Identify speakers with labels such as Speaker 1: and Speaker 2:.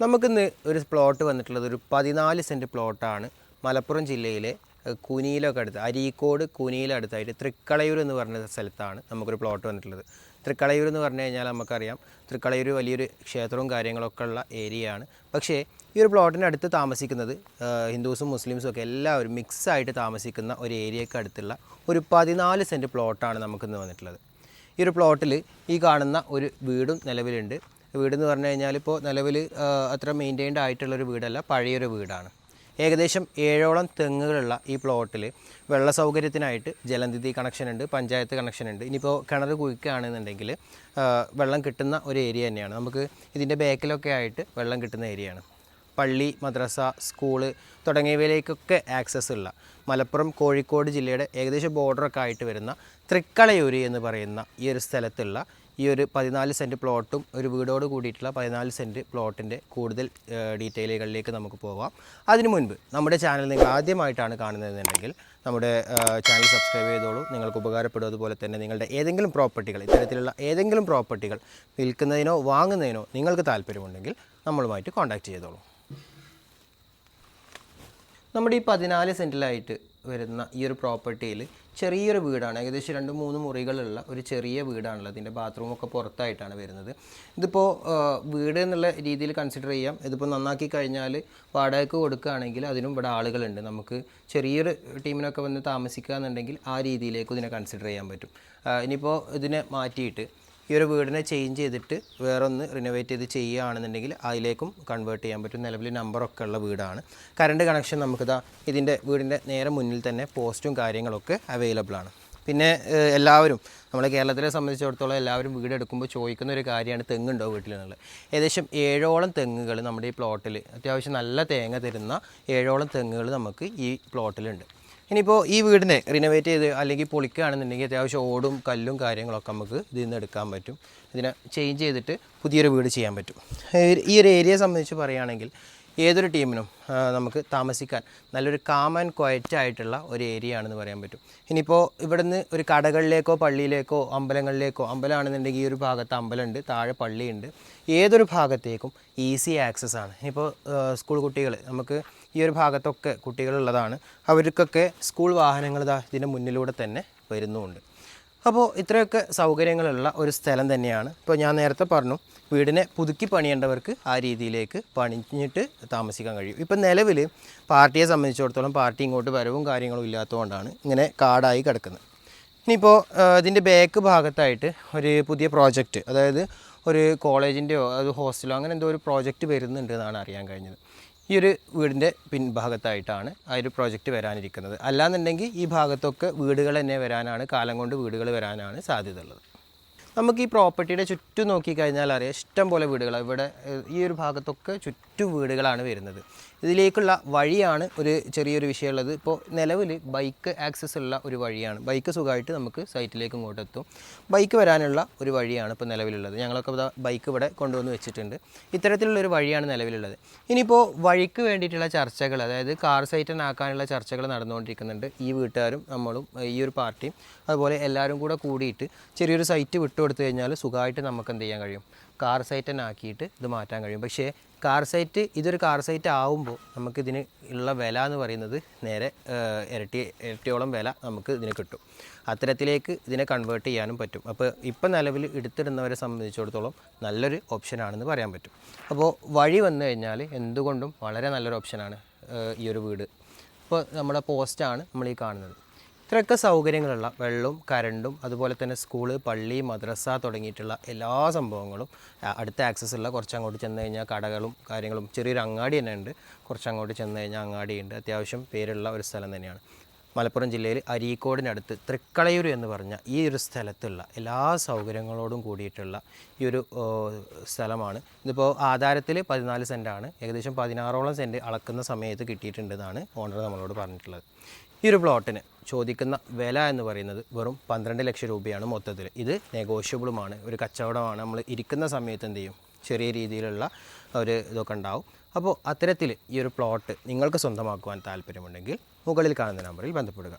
Speaker 1: നമുക്കിന്ന് ഒരു പ്ലോട്ട് വന്നിട്ടുള്ളത് ഒരു പതിനാല് സെന്റ് പ്ലോട്ടാണ് മലപ്പുറം ജില്ലയിലെ കുനിയിലൊക്കെ അടുത്ത് അരീക്കോട് കുനിയിലടുത്തായിട്ട് തൃക്കളയൂർ എന്ന് പറഞ്ഞ സ്ഥലത്താണ് നമുക്കൊരു പ്ലോട്ട് വന്നിട്ടുള്ളത്. തൃക്കളയൂർ എന്ന് പറഞ്ഞു കഴിഞ്ഞാൽ നമുക്കറിയാം തൃക്കളയൂർ വലിയൊരു ക്ഷേത്രവും കാര്യങ്ങളൊക്കെ ഉള്ള ഏരിയയാണ് പക്ഷേ ഈ ഒരു പ്ലോട്ടിന്റെ അടുത്ത് താമസിക്കുന്നത് ഹിന്ദുസും മുസ്ലിംസും ഒക്കെ എല്ലാവരും മിക്സ് ആയിട്ട് താമസിക്കുന്ന ഒരു ഏരിയക്ക് അടുത്തുള്ള ഒരു പതിനാല് സെന്റ് പ്ലോട്ടാണ് നമുക്കിന്ന് വന്നിട്ടുള്ളത്. ഈ ഒരു പ്ലോട്ടിൽ ഈ കാണുന്ന ഒരു വീടും നിലവിലുണ്ട്. വീടെന്ന് പറഞ്ഞു കഴിഞ്ഞാൽ ഇപ്പോൾ നിലവിൽ അത്ര മെയിന്റൈൻഡ് ആയിട്ടുള്ളൊരു വീടല്ല പഴയൊരു വീടാണ്. ഏകദേശം ഏഴോളം തെങ്ങുകളുള്ള ഈ പ്ലോട്ടിൽ വെള്ള സൗകര്യത്തിനായിട്ട് ജലനിധി കണക്ഷൻ ഉണ്ട് പഞ്ചായത്ത് കണക്ഷൻ ഉണ്ട്. ഇനിയിപ്പോൾ കിണർ കുഴിക്കുകയാണെന്നുണ്ടെങ്കിൽ വെള്ളം കിട്ടുന്ന ഒരു ഏരിയ തന്നെയാണ്. നമുക്ക് ഇതിന്റെ ബാക്കിലൊക്കെ ആയിട്ട് വെള്ളം കിട്ടുന്ന ഏരിയയാണ് പള്ളി മദ്രസ സ്കൂൾ തുടങ്ങിയവയിലേക്കൊക്കെ ആക്സസ് ഉള്ള മലപ്പുറം കോഴിക്കോട് ജില്ലയുടെ ഏകദേശം ബോർഡറൊക്കെ ആയിട്ട് വരുന്ന തൃക്കളയൂരി എന്ന് പറയുന്ന ഈ ഒരു സ്ഥലത്തുള്ള ഈ ഒരു പതിനാല് സെന്റ് പ്ലോട്ടും ഒരു വീടോട് കൂടിയിട്ടുള്ള പതിനാല് സെന്റ് പ്ലോട്ടിന്റെ കൂടുതൽ ഡീറ്റെയിലുകളിലേക്ക് നമുക്ക് പോകാം അതിനു മുൻപ് നമ്മുടെ ചാനൽ നിങ്ങൾ ആദ്യമായിട്ടാണ് കാണുന്നതെന്നുണ്ടെങ്കിൽ നമ്മുടെ ചാനൽ സബ്സ്ക്രൈബ് ചെയ്തോളൂ. നിങ്ങൾക്ക് ഉപകാരപ്പെടും. അതുപോലെ തന്നെ നിങ്ങളുടെ ഏതെങ്കിലും പ്രോപ്പർട്ടികൾ ഇത്തരത്തിലുള്ള ഏതെങ്കിലും പ്രോപ്പർട്ടികൾ വിൽക്കുന്നതിനോ വാങ്ങുന്നതിനോ നിങ്ങൾക്ക് താല്പര്യമുണ്ടെങ്കിൽ നമ്മളുമായിട്ട് കോൺടാക്റ്റ് ചെയ്തോളൂ. നമ്മുടെ ഈ പതിനാല് സെന്റിലായിട്ട് വരുന്ന ഈ ഒരു പ്രോപ്പർട്ടിയിൽ ചെറിയൊരു വീടാണ്. ഏകദേശം രണ്ട് മൂന്ന് മുറികളുള്ള ഒരു ചെറിയ വീടാണുള്ളത്. ഇതിന്റെ ബാത്റൂമൊക്കെ പുറത്തായിട്ടാണ് വരുന്നത്. ഇതിപ്പോൾ വീട് എന്നുള്ള രീതിയിൽ കൺസിഡർ ചെയ്യാം. ഇതിപ്പോൾ നന്നാക്കി കഴിഞ്ഞാൽ വാടകയ്ക്ക് കൊടുക്കുകയാണെങ്കിൽ അതിനും ഇവിടെ ആളുകളുണ്ട്. നമുക്ക് ചെറിയൊരു ടീമിനൊക്കെ വന്ന് താമസിക്കുക എന്നുണ്ടെങ്കിൽ ആ രീതിയിലേക്ക് ഇതിനെ കൺസിഡർ ചെയ്യാൻ പറ്റും. ഇനിയിപ്പോൾ ഇതിനെ മാറ്റിയിട്ട് ഈ ഒരു വീടിനെ ചേഞ്ച് ചെയ്തിട്ട് വേറൊന്ന് റിനോവേറ്റ് ചെയ്ത് ചെയ്യുകയാണെന്നുണ്ടെങ്കിൽ അതിലേക്കും കൺവേർട്ട് ചെയ്യാൻ പറ്റും. നിലവിൽ നമ്പറൊക്കെ ഉള്ള വീടാണ്. കറണ്ട് കണക്ഷൻ നമുക്കിതാ ഇതിന്റെ വീടിന്റെ നേരെ മുന്നിൽ തന്നെ പോസ്റ്റും കാര്യങ്ങളൊക്കെ അവൈലബിൾ ആണ്. പിന്നെ എല്ലാവരും നമ്മളെ കേരളത്തിലെ സംബന്ധിച്ചിടത്തോളം എല്ലാവരും വീടെടുക്കുമ്പോൾ ചോദിക്കുന്ന ഒരു കാര്യമാണ് തെങ്ങുണ്ടോ വീട്ടിലെന്നുള്ളത്. ഏകദേശം ഏഴോളം തെങ്ങുകൾ നമ്മുടെ ഈ പ്ലോട്ടിൽ അത്യാവശ്യം നല്ല തേങ്ങ തരുന്ന ഏഴോളം തെങ്ങുകൾ നമുക്ക് ഈ പ്ലോട്ടിലുണ്ട് ഇനിയിപ്പോൾ ഈ വീടിനെ റിനോവേറ്റ് ചെയ്ത് അല്ലെങ്കിൽ പൊളിക്കുകയാണെന്നുണ്ടെങ്കിൽ അത്യാവശ്യം ഓടും കല്ലും കാര്യങ്ങളൊക്കെ നമുക്ക് ഇതിൽ നിന്ന് എടുക്കാൻ പറ്റും. ഇതിനെ ചേഞ്ച് ചെയ്തിട്ട് പുതിയൊരു വീട് ചെയ്യാൻ പറ്റും. ഈ- ഒരു ഏരിയയെ സംബന്ധിച്ച് പറയുകയാണെങ്കിൽ ഏതൊരു ടീമിനും നമുക്ക് താമസിക്കാൻ നല്ലൊരു കാം ആൻഡ് ക്വയറ്റ് ആയിട്ടുള്ള ഒരു ഏരിയ ആണെന്ന് പറയാൻ പറ്റും. ഇനിയിപ്പോൾ ഇവിടുന്ന് ഒരു കടകളിലേക്കോ പള്ളിയിലേക്കോ അമ്പലങ്ങളിലേക്കോ അമ്പലമാണെന്നുണ്ടെങ്കിൽ ഈ ഒരു ഭാഗത്ത് അമ്പലമുണ്ട് താഴെ പള്ളിയുണ്ട്. ഏതൊരു ഭാഗത്തേക്കും ഈസി ആക്സസ് ആണ്. ഇനിയിപ്പോൾ സ്കൂൾ കുട്ടികൾ നമുക്ക് ഈ ഒരു ഭാഗത്തൊക്കെ കുട്ടികളുള്ളതാണ്. അവർക്കൊക്കെ സ്കൂൾ വാഹനങ്ങൾ ഇതാ ഇതിന്റെ മുന്നിലൂടെ തന്നെ വരുന്നുമുണ്ട് അപ്പോൾ ഇത്രയൊക്കെ സൗകര്യങ്ങളുള്ള ഒരു സ്ഥലം തന്നെയാണ്. ഇപ്പോൾ ഞാൻ നേരത്തെ പറഞ്ഞു വീടിനെ പുതുക്കി പണിയേണ്ടവർക്ക് ആ രീതിയിലേക്ക് പണിഞ്ഞിട്ട് താമസിക്കാൻ കഴിയും. ഇപ്പം നിലവിൽ പാർട്ടിയെ സംബന്ധിച്ചിടത്തോളം പാർട്ടി ഇങ്ങോട്ട് വരവും കാര്യങ്ങളും ഇല്ലാത്തതുകൊണ്ടാണ് ഇങ്ങനെ കാടായി കിടക്കുന്നത്. ഇനിയിപ്പോൾ ഇതിന്റെ ബാക്ക് ഭാഗത്തായിട്ട് ഒരു പുതിയ പ്രോജക്റ്റ് അതായത് ഒരു കോളേജിന്റെയോ അത് ഹോസ്റ്റലോ അങ്ങനെ എന്തോ ഒരു പ്രോജക്റ്റ് വരുന്നുണ്ട് എന്നാണ് അറിയാൻ കഴിഞ്ഞത്. ഈ ഒരു വീടിന്റെ പിൻഭാഗത്തായിട്ടാണ് ആ ഒരു പ്രോജക്റ്റ് വരാനിരിക്കുന്നത്. അല്ലാന്നുണ്ടെങ്കിൽ ഈ ഭാഗത്തൊക്കെ വീടുകൾ തന്നെ വരാനാണ് കാലം കൊണ്ട് വീടുകൾ വരാനാണ് സാധ്യത ഉള്ളത് നമുക്ക് ഈ പ്രോപ്പർട്ടിയുടെ ചുറ്റും നോക്കിക്കഴിഞ്ഞാൽ അറിയാം ഇഷ്ടം പോലെ വീടുകൾ ഇവിടെ ഈ ഒരു ഭാഗത്തൊക്കെ ചുറ്റും വീടുകളാണ് വരുന്നത്. ഇതിലേക്കുള്ള വഴിയാണ് ഒരു ചെറിയൊരു വിഷയമുള്ളത്. ഇപ്പോൾ നിലവിൽ ബൈക്ക് ആക്സസ് ഉള്ള ഒരു വഴിയാണ്. ബൈക്ക് സുഖമായിട്ട് നമുക്ക് സൈറ്റിലേക്ക് ഇങ്ങോട്ട് എത്തും ബൈക്ക് വരാനുള്ള ഒരു വഴിയാണ് ഇപ്പോൾ നിലവിലുള്ളത്. ഞങ്ങളൊക്കെ ബൈക്ക് ഇവിടെ കൊണ്ടുവന്ന് വെച്ചിട്ടുണ്ട്. ഇത്തരത്തിലുള്ള ഒരു വഴിയാണ് നിലവിലുള്ളത്. ഇനിയിപ്പോൾ വഴിക്ക് വേണ്ടിയിട്ടുള്ള ചർച്ചകൾ അതായത് കാർ സൈറ്റൻ ആക്കാനുള്ള ചർച്ചകൾ നടന്നുകൊണ്ടിരിക്കുന്നുണ്ട്. ഈ വീട്ടുകാരും നമ്മളും ഈ ഒരു പാർട്ടിയും അതുപോലെ എല്ലാവരും കൂടെ കൂടിയിട്ട് ചെറിയൊരു സൈറ്റ് വിട്ടുകൊടുത്തു കഴിഞ്ഞാൽ സുഖമായിട്ട് നമുക്ക് എന്ത് ചെയ്യാൻ കഴിയും? കാർ സൈറ്റ് തന്നെ ആക്കിയിട്ട് ഇത് മാറ്റാൻ കഴിയും. പക്ഷേ കാർ സൈറ്റ് ഇതൊരു കാർ സൈറ്റ് ആവുമ്പോൾ നമുക്കിതിന് ഉള്ള വില എന്ന് പറയുന്നത് നേരെ ഇരട്ടി ഇരട്ടിയോളം വില നമുക്ക് ഇതിന് കിട്ടും. അത്തരത്തിലേക്ക് ഇതിനെ കൺവേർട്ട് ചെയ്യാനും പറ്റും. അപ്പോൾ ഇപ്പം നിലവിൽ എടുത്തിടുന്നവരെ സംബന്ധിച്ചിടത്തോളം നല്ലൊരു ഓപ്ഷനാണെന്ന് പറയാൻ പറ്റും. അപ്പോൾ വഴി വന്നു കഴിഞ്ഞാൽ എന്തുകൊണ്ടും വളരെ നല്ലൊരു ഓപ്ഷനാണ് ഈ ഒരു വീട്. ഇപ്പോൾ നമ്മുടെ പോസ്റ്റാണ് നമ്മൾ ഈ കാണുന്നത്. ഇത്രയൊക്കെ സൗകര്യങ്ങളുള്ള വെള്ളവും കരണ്ടും അതുപോലെ തന്നെ സ്കൂൾ പള്ളി മദ്രസ തുടങ്ങിയിട്ടുള്ള എല്ലാ സംഭവങ്ങളും അടുത്ത ആക്സസ് ഉള്ള കുറച്ച് അങ്ങോട്ട് ചെന്ന് കഴിഞ്ഞാൽ കടകളും കാര്യങ്ങളും ചെറിയൊരു അങ്ങാടി തന്നെ ഉണ്ട്. കുറച്ച് അങ്ങോട്ട് ചെന്ന് കഴിഞ്ഞാൽ അങ്ങാടിയുണ്ട് അത്യാവശ്യം പേരുള്ള ഒരു സ്ഥലം തന്നെയാണ്. മലപ്പുറം ജില്ലയിൽ അരീക്കോടിനടുത്ത് തൃക്കളയൂർ എന്ന് പറഞ്ഞ ഈ ഒരു സ്ഥലത്തുള്ള എല്ലാ സൗകര്യങ്ങളോടും കൂടിയിട്ടുള്ള ഈ ഒരു സ്ഥലമാണ്. ഇതിപ്പോൾ ആധാരത്തിൽ പതിനാല് സെന്റാണ്. ഏകദേശം പതിനാറോളം സെന്റ് അളക്കുന്ന സമയത്ത് കിട്ടിയിട്ടുണ്ടെന്നാണ് ഓണർ നമ്മളോട് പറഞ്ഞിട്ടുള്ളത്. ഈ ഒരു പ്ലോട്ടിന് ചോദിക്കുന്ന വില എന്ന് പറയുന്നത് വെറും പന്ത്രണ്ട് ലക്ഷം രൂപയാണ് മൊത്തത്തിൽ. ഇത് നെഗോഷ്യബിളുമാണ്. ഒരു കച്ചവടമാണ്. നമ്മൾ ഇരിക്കുന്ന സമയത്ത് എന്ത് ചെയ്യും? ചെറിയ രീതിയിലുള്ള ഒരു ഇതൊക്കെ ഉണ്ടാവും. അപ്പോൾ അത്തരത്തിൽ ഈ ഒരു പ്ലോട്ട് നിങ്ങൾക്ക് സ്വന്തമാക്കുവാൻ താല്പര്യമുണ്ടെങ്കിൽ മുകളിൽ കാണുന്ന നമ്പറിൽ ബന്ധപ്പെടുക.